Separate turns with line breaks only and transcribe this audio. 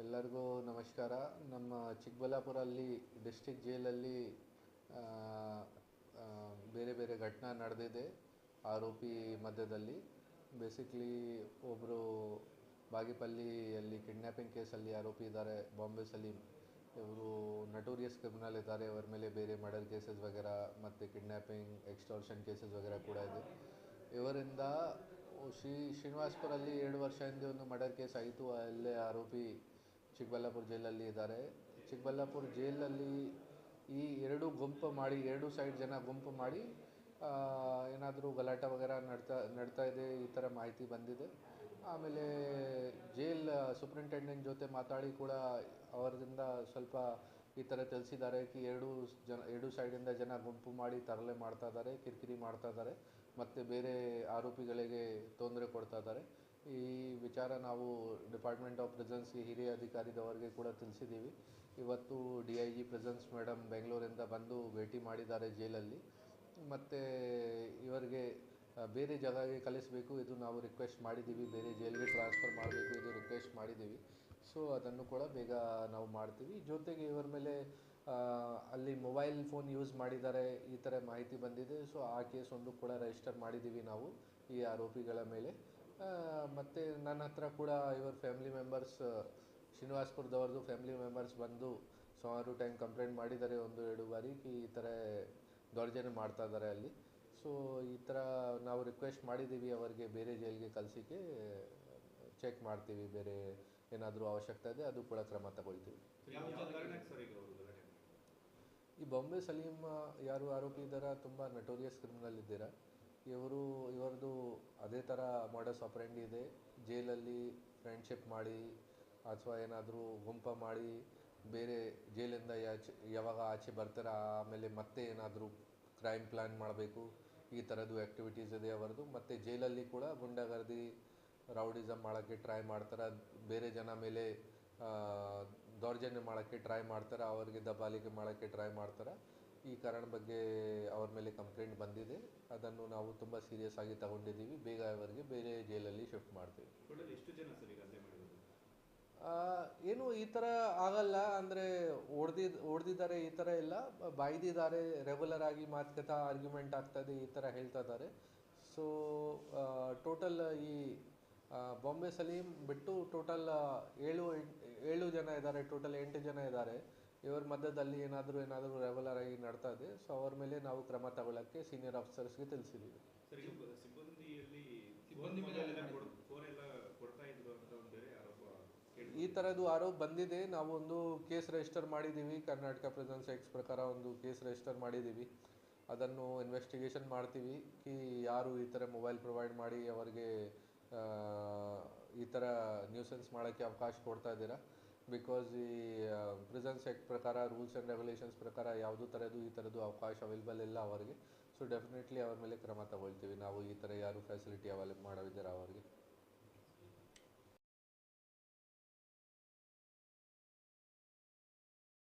ಎಲ್ಲರಿಗೂ ನಮಸ್ಕಾರ. ನಮ್ಮ ಚಿಕ್ಕಬಳ್ಳಾಪುರಲ್ಲಿ ಡಿಸ್ಟಿಕ್ ಜೈಲಲ್ಲಿ ಬೇರೆ ಬೇರೆ ಘಟನೆ ನಡೆದಿದೆ ಆರೋಪಿ ಮಧ್ಯದಲ್ಲಿ. ಬೇಸಿಕ್ಲಿ ಒಬ್ಬರು ಬಾಗೇಪಲ್ಲಿಯಲ್ಲಿ ಕಿಡ್ನ್ಯಾಪಿಂಗ್ ಕೇಸಲ್ಲಿ ಆರೋಪಿ ಇದ್ದಾರೆ. ಬಾಂಬೆ ಸಲೀಂ. ಇವರು ನಟೋರಿಯಸ್ ಕ್ರಿಮಿನಲ್ ಇದ್ದಾರೆ. ಅವರ ಮೇಲೆ ಬೇರೆ ಮರ್ಡರ್ ಕೇಸಸ್ ವಗೇರ, ಮತ್ತು ಕಿಡ್ನ್ಯಾಪಿಂಗ್ ಎಕ್ಸ್ಟಾರ್ಷನ್ ಕೇಸಸ್ ವಗೇರ ಕೂಡ ಇದೆ. ಇವರಿಂದ ಶ್ರೀ ಶ್ರೀನಿವಾಸ್ಪುರಲ್ಲಿ ಎರಡು ವರ್ಷ ಹಿಂದೆ ಒಂದು ಮರ್ಡರ್ ಕೇಸ್ ಆಯಿತು. ಅಲ್ಲೇ ಆರೋಪಿ ಚಿಕ್ಕಬಳ್ಳಾಪುರ ಜೈಲಲ್ಲಿ ಇದ್ದಾರೆ. ಚಿಕ್ಕಬಳ್ಳಾಪುರ ಜೈಲಲ್ಲಿ ಈ ಎರಡು ಗುಂಪು ಮಾಡಿ, ಎರಡು ಸೈಡ್ ಜನ ಗುಂಪು ಮಾಡಿ ಏನಾದರೂ ಗಲಾಟೆ ವಗೇರ ನಡ್ತಾ ನಡ್ತಾ ಇದೆ, ಈ ಥರ ಮಾಹಿತಿ ಬಂದಿದೆ. ಆಮೇಲೆ ಜೈಲ್ ಸೂಪ್ರಿಂಟೆಂಡೆಂಟ್ ಜೊತೆ ಮಾತಾಡಿ ಕೂಡ ಅವರಿಂದ ಸ್ವಲ್ಪ ಈ ಥರ ತಿಳಿಸಿದ್ದಾರೆ ಕಿ, ಎರಡು ಜನ, ಎರಡು ಸೈಡಿಂದ ಜನ ಗುಂಪು ಮಾಡಿ ತರಲೆ ಮಾಡ್ತಾ ಇದ್ದಾರೆ, ಕಿರಿಕಿರಿ ಮಾಡ್ತಾ ಇದ್ದಾರೆ, ಮತ್ತು ಬೇರೆ ಆರೋಪಿಗಳಿಗೆ ತೊಂದರೆ ಕೊಡ್ತಾ ಇದ್ದಾರೆ. ಈ ವಿಚಾರ ನಾವು ಡಿಪಾರ್ಟ್ಮೆಂಟ್ ಆಫ್ ಪ್ರೆಸೆನ್ಸ್ ಹಿರಿಯ ಅಧಿಕಾರಿದವರಿಗೆ ಕೂಡ ತಿಳಿಸಿದ್ದೀವಿ. ಇವತ್ತು D I G prisons madam ಬೆಂಗಳೂರಿಂದ ಬಂದು ಭೇಟಿ ಮಾಡಿದ್ದಾರೆ ಜೈಲಲ್ಲಿ. ಮತ್ತು ಇವರಿಗೆ ಬೇರೆ ಜಾಗಕ್ಕೆ ಕಳಿಸಬೇಕು ಇದು ನಾವು ರಿಕ್ವೆಸ್ಟ್ ಮಾಡಿದ್ದೀವಿ. ಬೇರೆ ಜೈಲಿಗೆ ಟ್ರಾನ್ಸ್ಫರ್ ಮಾಡಬೇಕು ಇದು ರಿಕ್ವೆಸ್ಟ್ ಮಾಡಿದ್ದೀವಿ. ಸೊ ಅದನ್ನು ಕೂಡ ಬೇಗ ನಾವು ಮಾಡ್ತೀವಿ. ಜೊತೆಗೆ ಇವರ ಮೇಲೆ ಅಲ್ಲಿ ಮೊಬೈಲ್ ಫೋನ್ ಯೂಸ್ ಮಾಡಿದ್ದಾರೆ. ಈ ಥರ ಮಾಹಿತಿ ಬಂದಿದೆ. ಸೊ ಆ ಕೇಸ್ ಒಂದು ಕೂಡ ರಿಜಿಸ್ಟರ್ ಮಾಡಿದ್ದೀವಿ ನಾವು ಈ ಆರೋಪಿಗಳ ಮೇಲೆ. ಮತ್ತು ನನ್ನ ಹತ್ರ ಕೂಡ ಇವರ ಫ್ಯಾಮಿಲಿ ಮೆಂಬರ್ಸ್ ಶ್ರೀನಿವಾಸ್ಪುರದವ್ರದ್ದು ಫ್ಯಾಮಿಲಿ ಮೆಂಬರ್ಸ್ ಬಂದು ಸುಮಾರು ಟೈಮ್ ಕಂಪ್ಲೇಂಟ್ ಮಾಡಿದ್ದಾರೆ ಒಂದು ಎರಡು ಬಾರಿ ಈ ಥರ ದೌರ್ಜನ್ಯ ಮಾಡ್ತಾ ಇದ್ದಾರೆ ಅಲ್ಲಿ. ಸೊ ಈ ಥರ ನಾವು ರಿಕ್ವೆಸ್ಟ್ ಮಾಡಿದ್ದೀವಿ ಅವರಿಗೆ ಬೇರೆ ಜೈಲಿಗೆ ಕಳಿಸಿಕೆ ಚೆಕ್ ಮಾಡ್ತೀವಿ ಬೇರೆ ಏನಾದರೂ ಅವಶ್ಯಕತೆ ಇದೆ ಅದು ಕೂಡ ಕ್ರಮ ತಗೊಳ್ತೀವಿ? ಈ ಬಾಂಬೆ ಸಲೀಂ ಯಾರು ಆರೋಪಿ ಇದ್ದಾರ ತುಂಬ ನಟೋರಿಯಸ್ ಕ್ರಿಮಿನಲ್ ಇದ್ದೀರಾ. ಇವರು, ಇವರದು ಅದೇ ಥರ ಮಾಡಸ್ ಅಪ್ರೆಂಡಿ ಇದೆ. ಜೈಲಲ್ಲಿ ಫ್ರೆಂಡ್ಶಿಪ್ ಮಾಡಿ, ಅಥವಾ ಏನಾದರೂ ಗುಂಪ ಮಾಡಿ, ಬೇರೆ ಜೈಲಿಂದ ಯಾಚೆ, ಯಾವಾಗ ಆಚೆ ಬರ್ತಾರ, ಆಮೇಲೆ ಮತ್ತೆ ಏನಾದರೂ ಕ್ರೈಮ್ ಪ್ಲ್ಯಾನ್ ಮಾಡಬೇಕು, ಈ ಥರದ್ದು ಆ್ಯಕ್ಟಿವಿಟೀಸ್ ಇದೆ ಅವರದು. ಮತ್ತು ಜೈಲಲ್ಲಿ ಕೂಡ ಗುಂಡಗರ್ದಿ ರೌಡಿಸಮ್ ಮಾಡೋಕ್ಕೆ ಟ್ರೈ ಮಾಡ್ತಾರೆ. ಬೇರೆ ಜನ ಮೇಲೆ ದೌರ್ಜನ್ಯ ಮಾಡೋಕ್ಕೆ ಟ್ರೈ ಮಾಡ್ತಾರೆ. ಅವರಿಗೆ ದಬ್ಬಾಲಿಕೆ ಮಾಡೋಕ್ಕೆ ಟ್ರೈ ಮಾಡ್ತಾರೆ. ಈ ಕಾರಣ ಬಗ್ಗೆ ಅವ್ರ ಮೇಲೆ ಕಂಪ್ಲೇಂಟ್ ಬಂದಿದೆ. ಅದನ್ನು ನಾವು ತುಂಬ ಸೀರಿಯಸ್ ಆಗಿ ತಗೊಂಡಿದ್ದೀವಿ. ಬೇಗ ಅವರಿಗೆ ಬೇರೆ ಜೈಲಲ್ಲಿ ಶಿಫ್ಟ್ ಮಾಡ್ತೀವಿ.
ಎಷ್ಟು ಜನ ಸರ್ ಈಗ
ಏನು ಈ ಥರ ಆಗಲ್ಲ. ಅಂದರೆ ಹೊಡೆದಿದ್ ಹೊಡೆದಿದ್ದಾರೆ ಈ ಥರ ಇಲ್ಲ ಬಾಯ್ದಿದ್ದಾರೆ. ರೆಗ್ಯುಲರ್ ಆಗಿ ಮಾತುಕತೆ ಆರ್ಗ್ಯುಮೆಂಟ್ ಆಗ್ತದೆ ಈ ಥರ ಹೇಳ್ತಾ ಇದ್ದಾರೆ. ಸೊ ಟೋಟಲ್ ಈ ಬಾಂಬೆ ಸಲೀಂ ಬಿಟ್ಟು ಟೋಟಲ್ ಏಳು ಎಂಟ್- ಏಳು ಜನ ಇದ್ದಾರೆ. ಟೋಟಲ್ ಎಂಟು ಜನ ಇದ್ದಾರೆ. ಇವರ ಮಧ್ಯದಲ್ಲಿ ಏನಾದರೂ ಏನಾದರೂ ರೆಗ್ಯುಲರ್ ಆಗಿ ನಡ್ತಾ ಇದೆ. ಸೊ ಅವ್ರ ಮೇಲೆ ನಾವು ಕ್ರಮ ತಗೊಳ್ಳೋಕ್ಕೆ ಸೀನಿಯರ್ ಆಫೀಸರ್ಸ್ಗೆ ತಿಳಿಸಿದ್ದೀವಿ. ಈ ಥರದ್ದು ಆರೋಪ ಬಂದಿದೆ. ನಾವು ಒಂದು ಕೇಸ್ ರಿಜಿಸ್ಟರ್ ಮಾಡಿದ್ದೀವಿ. ಕರ್ನಾಟಕ ಪ್ರೆಸೆನ್ಸ್ ಎಕ್ಸ್ ಪ್ರಕಾರ ಒಂದು ಕೇಸ್ ರಿಜಿಸ್ಟರ್ ಮಾಡಿದ್ದೀವಿ. ಅದನ್ನು ಇನ್ವೆಸ್ಟಿಗೇಷನ್ ಮಾಡ್ತೀವಿ. ಕಿ ಯಾರು ಈ ಥರ ಮೊಬೈಲ್ ಪ್ರೊವೈಡ್ ಮಾಡಿ ಅವರಿಗೆ ಈ ಥರ ನ್ಯೂಸೆನ್ಸ್ ಮಾಡೋಕ್ಕೆ ಅವಕಾಶ ಕೊಡ್ತಾ ಇದ್ದೀರಾ? ಬಿಕಾಸ್ ಈ ಪ್ರೆಸೆನ್ಸ್ ಆ್ಯಕ್ಟ್ ಪ್ರಕಾರ ರೂಲ್ಸ್ ಆ್ಯಂಡ್ ರೆಗ್ಯುಲೇಷನ್ಸ್ ಪ್ರಕಾರ ಯಾವುದೂ ಥರದ್ದು ಈ ಥರದ್ದು ಅವಕಾಶ ಅವೈಲೇಬಲ್ ಇಲ್ಲ ಅವರಿಗೆ. ಸೊ ಡೆಫಿನೆಟ್ಲಿ ಅವ್ರ ಮೇಲೆ ಕ್ರಮ ತಗೊಳ್ತೀವಿ. ನಾವು ಈ ಥರ ಯಾರು ಫೆಸಿಲಿಟಿ ಅವೈಲೇಬ್ ಮಾಡೋದಿದ್ದಾರೆ ಅವರಿಗೆ.